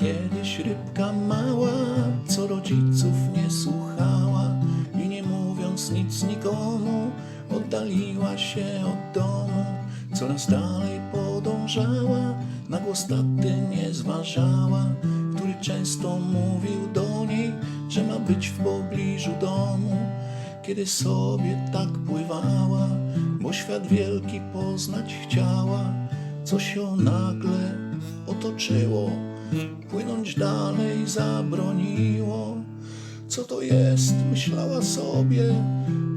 Kiedyś rybka mała, co rodziców nie słuchała i nie mówiąc nic nikomu, oddaliła się od domu. Coraz dalej podążała, na głos taty nie zważała, który często mówił do niej, że ma być w pobliżu domu. Kiedy sobie tak pływała, bo świat wielki poznać chciała, coś ją nagle otoczyło, płynąć dalej zabroniło. Co to jest, myślała sobie,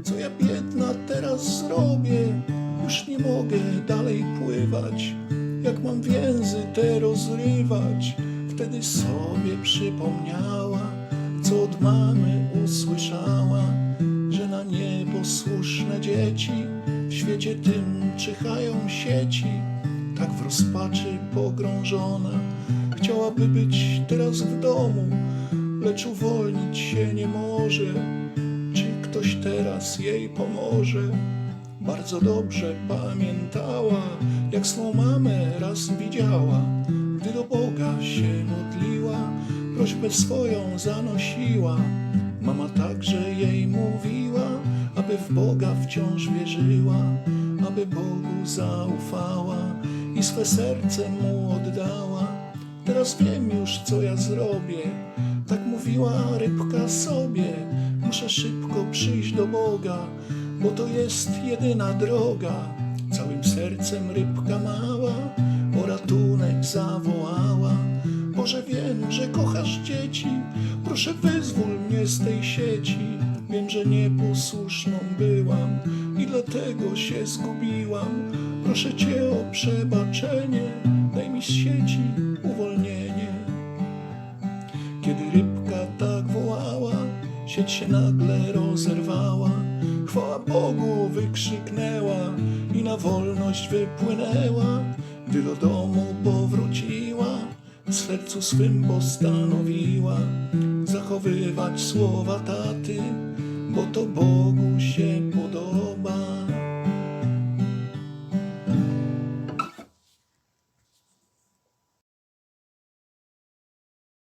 co ja biedna teraz zrobię? Już nie mogę dalej pływać, jak mam więzy te rozrywać. Wtedy sobie przypomniała, co od mamy usłyszała, że na nieposłuszne dzieci w świecie tym czyhają sieci. Tak w rozpaczy pogrążona, chciałaby być teraz w domu, lecz uwolnić się nie może. Czy ktoś teraz jej pomoże? Bardzo dobrze pamiętała, jak swą mamę raz widziała, gdy do Boga się modliła, prośbę swoją zanosiła. Mama także jej mówiła, aby w Boga wciąż wierzyła, aby Bogu zaufała i swe serce mu oddała. Teraz wiem już, co ja zrobię. Tak mówiła rybka sobie. Muszę szybko przyjść do Boga, bo to jest jedyna droga. Całym sercem rybka mała o ratunek zawołała. Boże, wiem, że kochasz dzieci. Proszę, wyzwól mnie z tej sieci. Wiem, że nieposłuszną byłam i dlatego się zgubiłam. Proszę Cię o przebaczenie. Daj mi z sieci sieć się nagle rozerwała. Chwała Bogu wykrzyknęła i na wolność wypłynęła. Gdy do domu powróciła, w sercu swym postanowiła zachowywać słowa taty, bo to Bogu się.